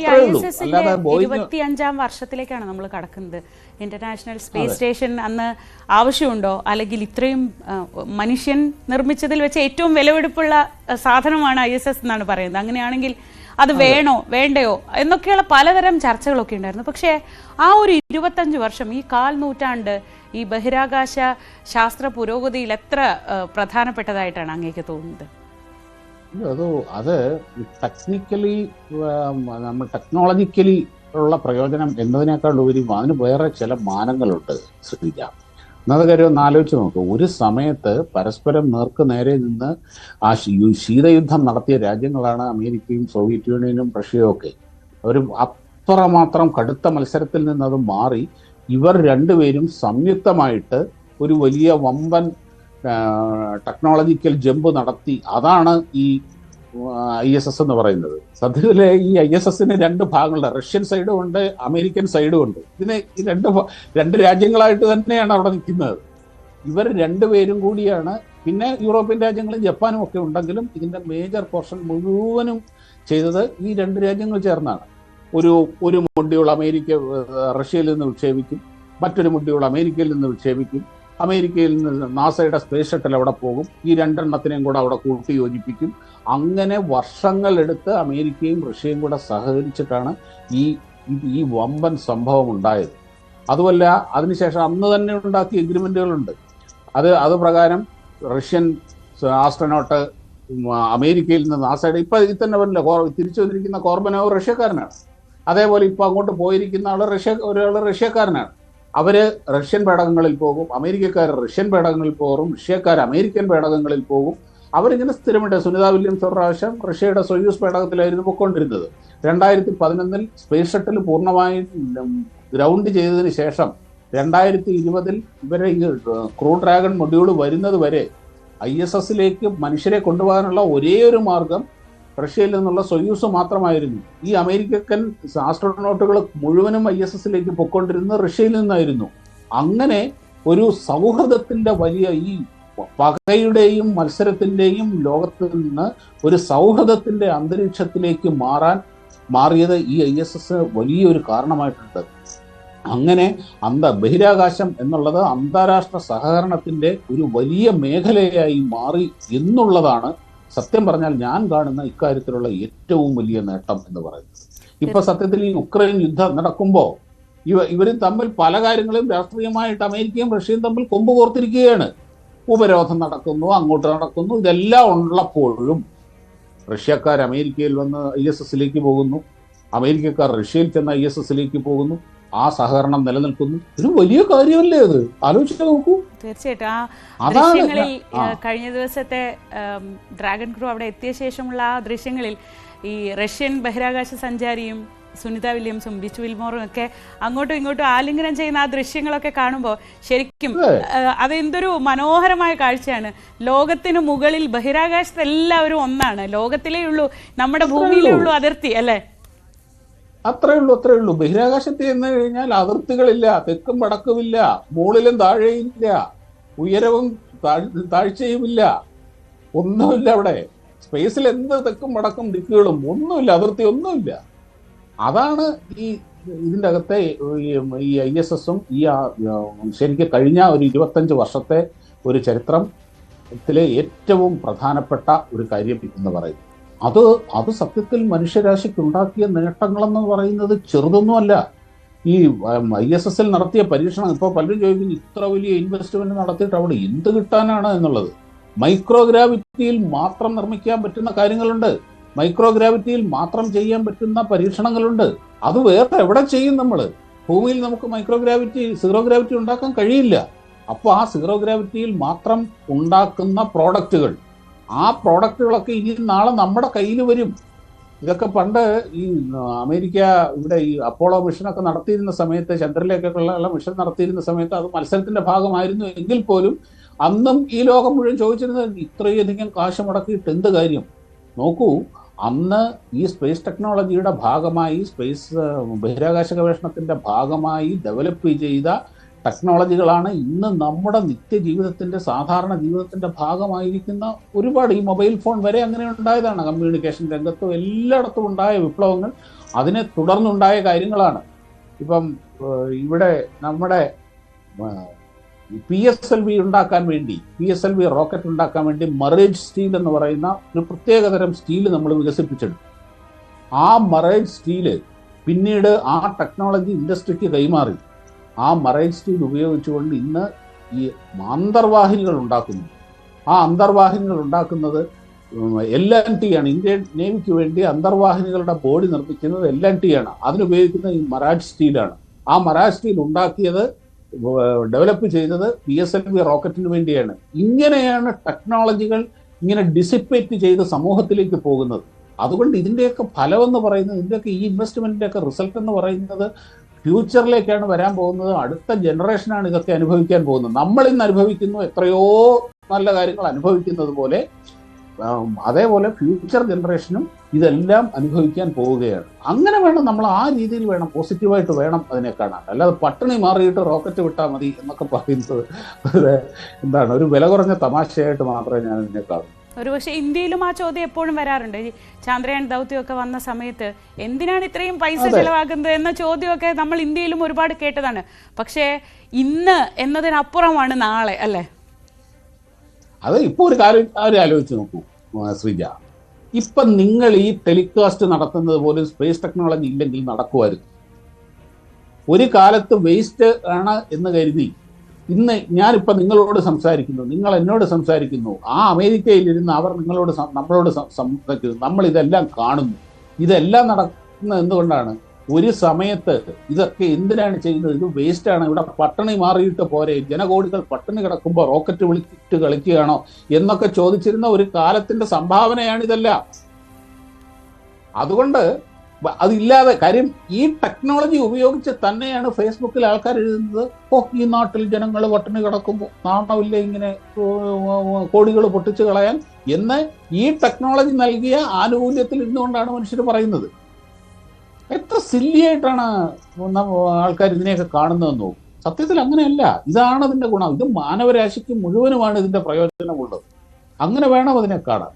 ഈ ഐ ഉള്ളൂ. എസ് എസിന്റെ ഇരുപത്തിയഞ്ചാം വർഷത്തിലേക്കാണ് നമ്മൾ കടക്കുന്നത്. ഇന്റർനാഷണൽ സ്പേസ് സ്റ്റേഷൻ അന്ന് ആവശ്യമുണ്ടോ? അല്ലെങ്കിൽ ഇത്രയും മനുഷ്യൻ നിർമ്മിച്ചതിൽ വെച്ച് ഏറ്റവും വിലവെടുപ്പുള്ള സാധനമാണ് ഐ എസ് എസ് എന്നാണ് പറയുന്നത്. അങ്ങനെയാണെങ്കിൽ അത് വേണോ? വേണ്ടയോ? എന്നൊക്കെയുള്ള പലതരം ചർച്ചകളൊക്കെ ഉണ്ടായിരുന്നു. പക്ഷേ ആ ഒരു ഇരുപത്തഞ്ച് വർഷം ഈ കാൽ നൂറ്റാണ്ട് ഈ ബഹിരാകാശ ശാസ്ത്ര പുരോഗതിയിൽ എത്ര പ്രധാനപ്പെട്ടതായിട്ടാണ് അങ്ങേക്ക് തോന്നുന്നത്? അത് അത് ടെക്നിക്കലി നമ്മൾ ടെക്നോളജിക്കലി ഉള്ള പ്രയോജനം എന്നതിനേക്കാൾ ഉപരി അതിന് വേറെ ചില മാനങ്ങളുണ്ട് ശ്രീജ. എന്നത് കാര്യം ഒന്ന് ആലോചിച്ച് നോക്കൂ. ഒരു സമയത്ത് പരസ്പരം നേർക്ക് നേരെ നിന്ന് ആ ശീതയുദ്ധം നടത്തിയ രാജ്യങ്ങളാണ് അമേരിക്കയും സോവിയറ്റ് യൂണിയനും റഷ്യയും ഒക്കെ. അവർ അത്രമാത്രം കടുത്ത മത്സരത്തിൽ നിന്ന് അത് മാറി. ഇവർ രണ്ടുപേരും സംയുക്തമായിട്ട് ഒരു വലിയ വമ്പൻ ടെക്നോളജിക്കൽ ജമ്പ് നടത്തി. അതാണ് ഈ ഐ എസ് എസ് എന്ന് പറയുന്നത്. സത്യത്തിൽ ഈ ഐ എസ് എസിന് രണ്ട് ഭാഗങ്ങളുണ്ട്. റഷ്യൻ സൈഡും ഉണ്ട് അമേരിക്കൻ സൈഡും ഉണ്ട്. ഇതിന് ഈ രണ്ട് രണ്ട് രാജ്യങ്ങളായിട്ട് തന്നെയാണ് അവിടെ നിൽക്കുന്നത്. ഇവർ രണ്ടുപേരും കൂടിയാണ്. പിന്നെ യൂറോപ്യൻ രാജ്യങ്ങളും ജപ്പാനും ഒക്കെ ഉണ്ടെങ്കിലും ഇതിന്റെ മേജർ പോർഷൻ മുഴുവനും ചെയ്തത് ഈ രണ്ട് രാജ്യങ്ങൾ ചേർന്നാണ്. ഒരു ഒരു മൊഡ്യൂൾ അമേരിക്ക റഷ്യയിൽ നിന്ന് വിക്ഷേപിക്കും. മറ്റൊരു മൊഡ്യൂൾ അമേരിക്കയിൽ നിന്ന് വിക്ഷേപിക്കും. അമേരിക്കയിൽ നിന്ന് നാസയുടെ സ്പേസ് ഷട്ടിൽ അവിടെ പോകും. ഈ രണ്ടെണ്ണത്തിനെയും കൂടെ അവിടെ കൂട്ടി യോജിപ്പിക്കും അങ്ങനെ വർഷങ്ങളെടുത്ത് അമേരിക്കയും റഷ്യയും കൂടെ സഹകരിച്ചിട്ടാണ് ഈ ഈ- വമ്പൻ സംഭവം ഉണ്ടായത്. അതുമല്ല അതിനുശേഷം അന്ന് തന്നെ ഉണ്ടാക്കിയ എഗ്രിമെന്റുകളുണ്ട് അത് അത് പ്രകാരം റഷ്യൻ ആസ്ട്രനോട്ട് അമേരിക്കയിൽ നിന്ന് നാസയുടെ ഇപ്പം ഇതിൽ തന്നെ പറഞ്ഞില്ല തിരിച്ചു വന്നിരിക്കുന്ന കോർബനോ റഷ്യക്കാരനാണ്. അതേപോലെ ഇപ്പം അങ്ങോട്ട് പോയിരിക്കുന്ന ആൾ റഷ്യ ഒരാൾ റഷ്യക്കാരനാണ്. അവർ റഷ്യൻ പേടകങ്ങളിൽ പോകും അമേരിക്കക്കാർ റഷ്യൻ പേടകങ്ങളിൽ പോകും റഷ്യക്കാർ അമേരിക്കൻ പേടകങ്ങളിൽ പോകും. അവരിങ്ങനെ സ്ഥിരമുണ്ട് സുനിത വില്യംസ് പ്രാവശ്യം റഷ്യയുടെ സൊയൂസ് പേടകത്തിലായിരുന്നു പൊയ്ക്കൊണ്ടിരുന്നത്. രണ്ടായിരത്തി പതിനൊന്നിൽ സ്പേസ് ഷട്ടിൽ പൂർണമായി ഗ്രൗണ്ട് ചെയ്തതിന് ശേഷം രണ്ടായിരത്തി ഇരുപതിൽ ഇവരെ ഈ ക്രൂ ഡ്രാഗൺ മൊഡ്യൂൾ വരുന്നത് വരെ ഐ എസ് എസിലേക്ക് മനുഷ്യരെ കൊണ്ടുപോകാനുള്ള ഒരേ ഒരു മാർഗം റഷ്യയിൽ നിന്നുള്ള സൊയൂസ് മാത്രമായിരുന്നു. ഈ അമേരിക്കൻ ആസ്ട്രോനോട്ടുകൾ മുഴുവനും ഐ എസ് എസിലേക്ക് പൊക്കൊണ്ടിരുന്നത് റഷ്യയിൽ നിന്നായിരുന്നു. അങ്ങനെ ഒരു സൗഹൃദത്തിന്റെ വലിയ ഈ പകയുടെയും മത്സരത്തിന്റെയും ലോകത്ത് നിന്ന് ഒരു സൗഹൃദത്തിന്റെ അന്തരീക്ഷത്തിലേക്ക് മാറാൻ മാറിയത് ഈ ഐ എസ് എസ് വലിയൊരു കാരണമായിട്ടുണ്ട്. അങ്ങനെ അന്ത ബഹിരാകാശം എന്നുള്ളത് അന്താരാഷ്ട്ര സഹകരണത്തിന്റെ ഒരു വലിയ മേഖലയായി മാറി എന്നുള്ളതാണ് സത്യം പറഞ്ഞാൽ ഞാൻ കാണുന്ന ഇക്കാര്യത്തിലുള്ള ഏറ്റവും വലിയ നേട്ടം എന്ന് പറയുന്നത്. ഇപ്പൊ സത്യത്തിൽ ഈ ഉക്രൈൻ യുദ്ധം നടക്കുമ്പോൾ ഇവ ഇവരും തമ്മിൽ പല കാര്യങ്ങളും രാഷ്ട്രീയമായിട്ട് അമേരിക്കയും റഷ്യയും തമ്മിൽ കൊമ്പ് കോർത്തിരിക്കുകയാണ്. ഉപരോധം നടക്കുന്നു അങ്ങോട്ട് നടക്കുന്നു ഇതെല്ലാം ഉള്ളപ്പോഴും റഷ്യക്കാർ അമേരിക്കയിൽ വന്ന് ഐ എസ് എസിലേക്ക് പോകുന്നു. അമേരിക്കക്കാർ റഷ്യയിൽ ചെന്ന് ഐ എസ് എസിലേക്ക് പോകുന്നു. ആ സഹകരണം നിലനിൽക്കുന്നു. ഒരു വലിയ കാര്യമല്ലേ അത്? ആലോചിച്ച് നോക്കൂ. തീർച്ചയായിട്ടും. ആ ദൃശ്യങ്ങളിൽ കഴിഞ്ഞ ദിവസത്തെ ഡ്രാഗൺ ക്രൂ അവിടെ എത്തിയ ശേഷമുള്ള ആ ദൃശ്യങ്ങളിൽ ഈ റഷ്യൻ ബഹിരാകാശ സഞ്ചാരിയും സുനിത വില്യംസും ബിച്ചു വിൽമോറും ഒക്കെ അങ്ങോട്ടും ഇങ്ങോട്ടും ആലിംഗനം ചെയ്യുന്ന ആ ദൃശ്യങ്ങളൊക്കെ കാണുമ്പോൾ ശരിക്കും അതെന്തൊരു മനോഹരമായ കാഴ്ചയാണ്. ലോകത്തിന് മുകളിൽ ബഹിരാകാശത്ത് എല്ലാവരും ഒന്നാണ്. ലോകത്തിലേ ഉള്ളൂ നമ്മുടെ ഭൂമിയിലേ ഉള്ളൂ അതിർത്തി അല്ലേ? അത്രേ ഉള്ളൂ അത്രേ ഉള്ളൂ. ബഹിരാകാശത്ത് ചെന്ന് കഴിഞ്ഞാൽ അതിർത്തികളില്ല തെക്കും വടക്കുമില്ല മുകളിലും താഴെയില്ല ഉയരവും താഴ്- താഴ്ചയുമില്ല. ഒന്നുമില്ല അവിടെ. സ്പേസിൽ എന്ത് തെക്കും വടക്കും ദിക്കുകളും ഒന്നുമില്ല അതിർത്തി ഒന്നുമില്ല. അതാണ് ഈ ഇതിന്റെ അകത്തെ ഈ ഐ എസ് എസും ഈ ശരിക്കും കഴിഞ്ഞ ഒരു ഇരുപത്തഞ്ച് വർഷത്തെ ഒരു ചരിത്രത്തിലെ ഏറ്റവും പ്രധാനപ്പെട്ട ഒരു കാര്യം എന്ന് പറയും അത് അത് സത്യത്തിൽ മനുഷ്യരാശിക്ക് ഉണ്ടാക്കിയ നേട്ടങ്ങളെന്ന് പറയുന്നത് ചെറുതൊന്നുമല്ല. ഈ ഐ എസ് എസ് എൽ നടത്തിയ പരീക്ഷണം ഇപ്പോൾ പലരും ചോദിക്കുന്നു ഇത്ര വലിയ ഇൻവെസ്റ്റ്മെന്റ് നടത്തിയിട്ട് അവിടെ എന്ത് കിട്ടാനാണ് എന്നുള്ളത്? മൈക്രോഗ്രാവിറ്റിയിൽ മാത്രം നിർമ്മിക്കാൻ പറ്റുന്ന കാര്യങ്ങളുണ്ട്. മൈക്രോഗ്രാവിറ്റിയിൽ മാത്രം ചെയ്യാൻ പറ്റുന്ന പരീക്ഷണങ്ങളുണ്ട്. അത് വേറെ എവിടെ ചെയ്യും നമ്മൾ ഭൂമിയിൽ നമുക്ക് മൈക്രോഗ്രാവിറ്റി സീറോ ഗ്രാവിറ്റി ഉണ്ടാക്കാൻ കഴിയില്ല. അപ്പോൾ ആ സീറോ ഗ്രാവിറ്റിയിൽ മാത്രം ഉണ്ടാക്കുന്ന പ്രോഡക്റ്റുകൾ ആ പ്രോഡക്റ്റുകളൊക്കെ ഇനി നാളെ നമ്മുടെ കയ്യിൽ വരും. ഇതൊക്കെ പണ്ട് ഈ അമേരിക്ക ഇവിടെ ഈ അപ്പോളോ മിഷനൊക്കെ നടത്തിയിരുന്ന സമയത്ത് ചന്ദ്രനിലേക്കൊക്കെയുള്ള മിഷൻ നടത്തിയിരുന്ന സമയത്ത് അത് മത്സരത്തിന്റെ ഭാഗമായിരുന്നു എങ്കിൽ പോലും അന്നും ഈ ലോകം മുഴുവൻ ചോദിച്ചിരുന്നത് ഇത്രയധികം കാശ് മുടക്കിയിട്ട് എന്ത് കാര്യം? നോക്കൂ അന്ന് ഈ സ്പേസ് ടെക്നോളജിയുടെ ഭാഗമായി സ്പേസ് ബഹിരാകാശ ഗവേഷണത്തിന്റെ ഭാഗമായി ഡെവലപ്പ് ചെയ്ത ടെക്നോളജികളാണ് ഇന്ന് നമ്മുടെ നിത്യജീവിതത്തിന്റെ സാധാരണ ജീവിതത്തിന്റെ ഭാഗമായിരിക്കുന്ന ഒരുപാട് ഈ മൊബൈൽ ഫോൺ വരെ അങ്ങനെ ഉണ്ടായതാണ്. കമ്മ്യൂണിക്കേഷൻ രംഗത്തും എല്ലായിടത്തും ഉണ്ടായ വിപ്ലവങ്ങൾ അതിനെ തുടർന്നുണ്ടായ കാര്യങ്ങളാണ്. ഇപ്പം ഇവിടെ നമ്മുടെ പി എസ് എൽ വി ഉണ്ടാക്കാൻ വേണ്ടി P S L V rocket ഉണ്ടാക്കാൻ വേണ്ടി മറേജ് സ്റ്റീൽ എന്ന് പറയുന്ന ഒരു പ്രത്യേകതരം സ്റ്റീൽ നമ്മൾ വികസിപ്പിച്ചെടുത്തു. ആ മറേജ് സ്റ്റീൽ പിന്നീട് ആ ടെക്നോളജി ഇൻഡസ്ട്രിക്ക് കൈമാറി. ആ മറൈൻ സ്റ്റീൽ ഉപയോഗിച്ചുകൊണ്ട് ഇന്ന് ഈ അന്തർവാഹിനികൾ ഉണ്ടാക്കുന്നു. ആ അന്തർവാഹിനികൾ ഉണ്ടാക്കുന്നത് എൽ എൻ ടി ആണ്. ഇന്ത്യൻ നേവിക്ക് വേണ്ടി അന്തർവാഹിനികളുടെ ബോഡി നിർമ്മിക്കുന്നത് എൽ എൻ ടി ആണ്. അതിനുപയോഗിക്കുന്ന ഈ മറാജ് സ്റ്റീലാണ് ആ മറാജ് സ്റ്റീൽ ഉണ്ടാക്കിയത് ഡെവലപ്പ് ചെയ്തത് പി എസ് എൽ വി റോക്കറ്റിന് വേണ്ടിയാണ്. ഇങ്ങനെയാണ് ടെക്നോളജികൾ ഇങ്ങനെ ഡിസിപ്പേറ്റ് ചെയ്ത് സമൂഹത്തിലേക്ക് പോകുന്നത്. അതുകൊണ്ട് ഇതിന്റെയൊക്കെ ഫലമെന്ന് പറയുന്നത് ഇതിന്റെയൊക്കെ ഈ ഇൻവെസ്റ്റ്മെന്റിന്റെയൊക്കെ റിസൾട്ട് എന്ന് പറയുന്നത് ഫ്യൂച്ചറിലേക്കാണ് വരാൻ പോകുന്നത്. അടുത്ത ജനറേഷനാണ് ഇതൊക്കെ അനുഭവിക്കാൻ പോകുന്നത്. നമ്മൾ ഇന്ന് അനുഭവിക്കുന്നു എത്രയോ നല്ല കാര്യങ്ങൾ അനുഭവിക്കുന്നത് പോലെ അതേപോലെ ഫ്യൂച്ചർ ജനറേഷനും ഇതെല്ലാം അനുഭവിക്കാൻ പോവുകയാണ്. അങ്ങനെ വേണം നമ്മൾ ആ രീതിയിൽ വേണം പോസിറ്റീവായിട്ട് വേണം അതിനെ കാണാൻ. അല്ലാതെ പട്ടിണി മാറിയിട്ട് റോക്കറ്റ് വിട്ടാൽ മതി എന്നൊക്കെ പറയുന്നത് എന്താണ് ഒരു വില കുറഞ്ഞ തമാശയായിട്ട് മാത്രമേ ഞാൻ ഇതിനെ കാണൂ. ഒരുപക്ഷെ ഇന്ത്യയിലും ആ ചോദ്യം എപ്പോഴും വരാറുണ്ട്. ഈ ചാന്ദ്രയാൻ ദൗത്യമൊക്കെ വന്ന സമയത്ത് എന്തിനാണ് ഇത്രയും പൈസ. ചെലവാക്കുന്നത് എന്ന ചോദ്യമൊക്കെ നമ്മൾ ഇന്ത്യയിലും ഒരുപാട് കേട്ടതാണ്. പക്ഷേ ഇന്ന് എന്നതിനപ്പുറമാണ് നാളെ അല്ലേ? അത് ഇപ്പോൾ ഒരു കാര്യം കാര്യം ആലോചിച്ച് നോക്കൂ ശ്രീജ. ഇപ്പൊ നിങ്ങൾ ഈ ടെലികാസ്റ്റ് നടത്തുന്നത് പോലും സ്പേസ് ടെക്നോളജി ഇല്ലെങ്കിൽ നടക്കുമായിരുന്നു. ഒരു കാലത്ത് വേസ്റ്റ് ആണ് എന്ന് കരുതി ഇന്ന് ഞാനിപ്പോൾ നിങ്ങളോട് സംസാരിക്കുന്നു നിങ്ങൾ എന്നോട് സംസാരിക്കുന്നു. ആ അമേരിക്കയിൽ ഇരുന്ന് അവർ നിങ്ങളോട് നമ്മളോട് സംസാരിക്കുന്നു. നമ്മൾ ഇതെല്ലാം കാണുന്നു. ഇതെല്ലാം നടക്കുന്നത് എന്തുകൊണ്ടാണ്? ഒരു സമയത്ത് ഇതൊക്കെ എന്തിനാണ് ചെയ്യുന്നത്? ഇത് വേസ്റ്റാണ്. ഇവിടെ പട്ടണി മാറിയിട്ട് പോരെ. ജനകോടികൾ പട്ടണി കിടക്കുമ്പോൾ റോക്കറ്റ് വിളിച്ചിട്ട് കളിക്കുകയാണോ എന്നൊക്കെ ചോദിച്ചിരുന്ന ഒരു കാലത്തിന്റെ സംഭാവനയാണിതല്ല. അതുകൊണ്ട് അതില്ലാതെ കാര്യം ഈ ടെക്നോളജി ഉപയോഗിച്ച് തന്നെയാണ് ഫേസ്ബുക്കിൽ ആൾക്കാർ എഴുതുന്നത്. ഓ ഈ നാട്ടിൽ ജനങ്ങൾ വട്ടിന് കിടക്കുമ്പോൾ നാണമില്ല ഇങ്ങനെ കോടികൾ പൊട്ടിച്ചു കളയാൻ? എന്ന് ഈ ടെക്നോളജി നൽകിയ ആനുകൂല്യത്തിൽ ഇരുന്നുകൊണ്ടാണ് മനുഷ്യർ പറയുന്നത്. എത്ര സില്ലിയായിട്ടാണ് ആൾക്കാർ ഇതിനെയൊക്കെ കാണുന്നതെന്ന്? നോക്കും സത്യത്തിൽ അങ്ങനെയല്ല. ഇതാണ് അതിന്റെ ഗുണം. ഇത് മാനവരാശിക്ക് മുഴുവനുമാണ് ഇതിന്റെ പ്രയോജനമുള്ളത്. അങ്ങനെ വേണം അതിനെ കാണാൻ.